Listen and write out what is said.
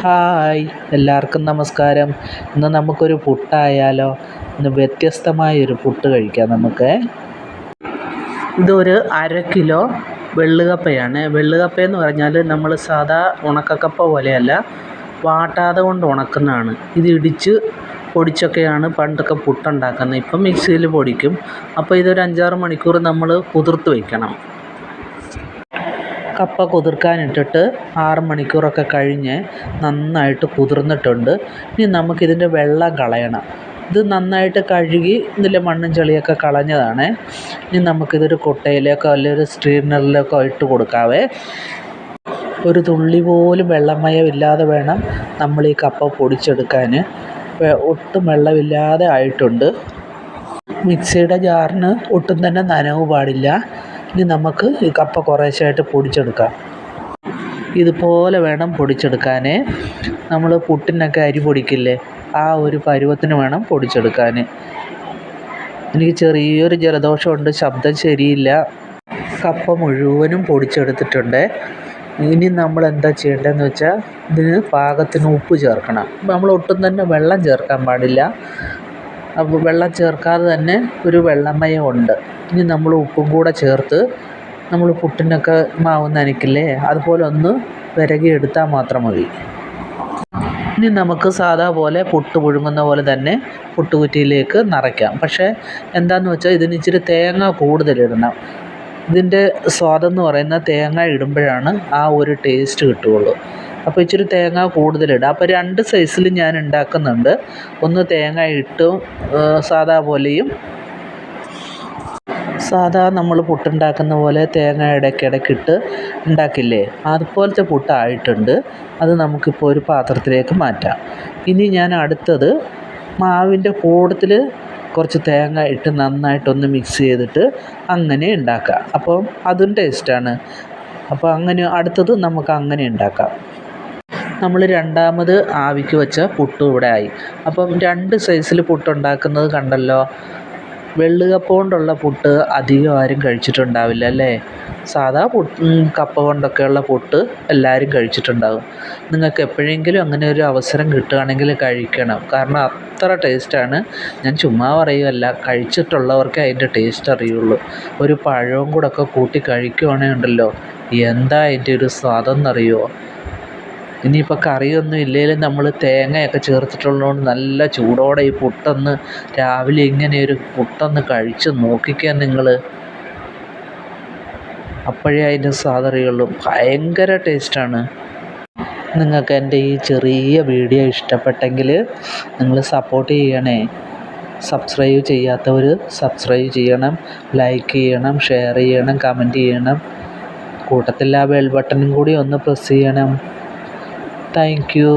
Hi. എല്ലാവർക്കും നമസ്കാരം. ഇന്ന് നമുക്കൊരു പുട്ടായാലോ ഇന്ന് വ്യത്യസ്തമായൊരു പുട്ട് കഴിക്കാം നമുക്ക്. ഇതൊരു അര കിലോ വെള്ളുകപ്പയാണ്. വെള്ളുകപ്പ എന്ന് പറഞ്ഞാൽ നമ്മൾ സാധാ ഉണക്കക്കപ്പ പോലെയല്ല വാട്ടാതെ കൊണ്ട് ഉണക്കുന്നതാണ്. ഇത് ഇടിച്ച് പൊടിച്ചൊക്കെയാണ് പണ്ടൊക്കെ പുട്ടുണ്ടാക്കുന്നത്. ഇപ്പം മിക്സിയിൽ പൊടിക്കും. അപ്പോൾ ഇതൊരു അഞ്ചാറ് മണിക്കൂർ നമ്മൾ കുതിർത്ത് വയ്ക്കണം കപ്പ കുതിർക്കാനിട്ടിട്ട് ആറ് മണിക്കൂറൊക്കെ കഴിഞ്ഞ് നന്നായിട്ട് കുതിർന്നിട്ടുണ്ട്. ഇനി നമുക്കിതിന്റെ വെള്ളം കളയണം. ഇത് നന്നായിട്ട് കഴുകി ഇതിലെ മണ്ണും ചെളിയൊക്കെ കളഞ്ഞതാണ്. ഇനി നമുക്കിതൊരു കൊട്ടയിലേക്കോ അല്ലെങ്കിൽ ഒരു സ്ട്രീനറിലേക്കോ ഇട്ട് കൊടുക്കാവേ. ഒരു തുള്ളി പോലും വെള്ളമയം ഇല്ലാതെ വേണം നമ്മൾ ഈ കപ്പ പൊടിച്ചെടുക്കാൻ ഒട്ടും വെള്ളമില്ലാതെ ആയിട്ടുണ്ട്. മിക്സിയുടെ ജാറിന് ഒട്ടും തന്നെ നനവ് പാടില്ല. ഇനി നമുക്ക് ഈ കപ്പ കുറേശ്ശായിട്ട് പൊടിച്ചെടുക്കാം. ഇതുപോലെ വേണം പൊടിച്ചെടുക്കാൻ നമ്മൾ പുട്ടിനൊക്കെ അരി പൊടിക്കില്ലേ ആ ഒരു പരുവത്തിന് വേണം പൊടിച്ചെടുക്കാൻ എനിക്ക് ചെറിയൊരു ജലദോഷമുണ്ട് ശബ്ദം ശരിയില്ല. കപ്പ മുഴുവനും പൊടിച്ചെടുത്തിട്ടുണ്ട്. ഇനി നമ്മൾ എന്താ ചെയ്യേണ്ടതെന്ന് വെച്ചാൽ ഇതിന് പാകത്തിന് ഉപ്പ് ചേർക്കണം. നമ്മൾ ഒട്ടും തന്നെ വെള്ളം ചേർക്കാൻ പാടില്ല. വെള്ളം ചേർക്കാതെ തന്നെ ഒരു വെള്ളമയം ഉണ്ട് ഇനി നമ്മൾ ഉപ്പും കൂടെ ചേർത്ത് നമ്മൾ പുട്ടിനൊക്കെ മാവ് നനയ്ക്കില്ലേ? അതുപോലെ ഒന്ന് വിരകി എടുത്താൽ മാത്രം മതി. ഇനി നമുക്ക് സാധാ പോലെ പുട്ട് പുഴുങ്ങുന്ന പോലെ തന്നെ പുട്ടുകുറ്റിയിലേക്ക് നിറയ്ക്കാം. പക്ഷേ എന്താണെന്ന് വെച്ചാൽ ഇതിന് ഇച്ചിരി തേങ്ങ കൂടുതലിടണം ഇതിന്റെ സ്വാദെന്ന് പറയുന്നത് തേങ്ങ ഇടുമ്പോഴാണ് ആ ഒരു ടേസ്റ്റ് കിട്ടുകയുള്ളൂ. അപ്പോൾ ഇച്ചിരി തേങ്ങ കൂടുതലിടുക അപ്പോൾ രണ്ട് സൈസിൽ ഞാൻ ഉണ്ടാക്കുന്നുണ്ട്. ഒന്ന് തേങ്ങ ഇട്ടും സാധാ പോലെയും. സാധാ നമ്മൾ പുട്ടുണ്ടാക്കുന്ന പോലെ തേങ്ങ ഇടയ്ക്കിടയ്ക്കിട്ട് ഉണ്ടാക്കില്ലേ? അതുപോലത്തെ പുട്ടായിട്ടുണ്ട്. അത് നമുക്കിപ്പോൾ ഒരു പാത്രത്തിലേക്ക് മാറ്റാം. ഇനി ഞാൻ അടുത്തത് മാവിന്റെ കൂടത്തിൽ കുറച്ച് തേങ്ങ ഇട്ട് നന്നായിട്ടൊന്ന് മിക്സ് ചെയ്തിട്ട് അങ്ങനെ ഉണ്ടാക്കാം. അപ്പം അതും ടേസ്റ്റാണ് അപ്പോൾ അങ്ങനെ അടുത്തത് നമുക്ക് അങ്ങനെ ഉണ്ടാക്കാം. നമ്മൾ രണ്ടാമത് ആവിക്ക് വെച്ച പുട്ട് ഇവിടെ ആയി. അപ്പം രണ്ട് സൈസിൽ പുട്ടുണ്ടാക്കുന്നത് കണ്ടല്ലോ? വെള്ളുകപ്പ കൊണ്ടുള്ള പുട്ട് അധികം ആരും കഴിച്ചിട്ടുണ്ടാവില്ല അല്ലേ? സാധാ പുട്ട് കപ്പ കൊണ്ടൊക്കെയുള്ള പുട്ട് എല്ലാവരും കഴിച്ചിട്ടുണ്ടാകും നിങ്ങൾക്ക് എപ്പോഴെങ്കിലും അങ്ങനെ ഒരു അവസരം കിട്ടുകയാണെങ്കിൽ കഴിക്കണം. കാരണം അത്ര ടേസ്റ്റാണ് ഞാൻ ചുമ്മാ പറയുകയല്ല കഴിച്ചിട്ടുള്ളവർക്കേ അതിന്റെ ടേസ്റ്റ് അറിയുള്ളൂ. ഒരു പഴവും കൂടെ ഒക്കെ കൂട്ടി കഴിക്കുകയാണെങ്കിൽ ഉണ്ടല്ലോ. എന്താ അതിന്റെ ഒരു സ്വാദെന്നറിയുമോ ഇനിയിപ്പോൾ കറിയൊന്നും ഇല്ലെങ്കിലും നമ്മൾ തേങ്ങയൊക്കെ ചേർത്തിട്ടുള്ളതുകൊണ്ട് നല്ല ചൂടോടെ ഈ പുട്ടൊന്ന് രാവിലെ ഇങ്ങനെ ഒരു പുട്ടൊന്ന് കഴിച്ച് നോക്കിക്കേ നിങ്ങൾ അപ്പോഴേ അതിന്റെ സ്വാദ് അറിയുള്ളൂ ഭയങ്കര ടേസ്റ്റാണ്. നിങ്ങൾക്ക് എന്റെ ഈ ചെറിയ വീഡിയോ ഇഷ്ടപ്പെട്ടെങ്കിൽ നിങ്ങൾ സപ്പോർട്ട് ചെയ്യണേ. സബ്സ്ക്രൈബ് ചെയ്യാത്തവർ സബ്സ്ക്രൈബ് ചെയ്യണം ലൈക്ക് ചെയ്യണം ഷെയർ ചെയ്യണം കമന്റ് ചെയ്യണം. കൂട്ടത്തിൽ ആ ബെൽ ബട്ടണും കൂടി ഒന്ന് പ്രസ് ചെയ്യണം. Thank you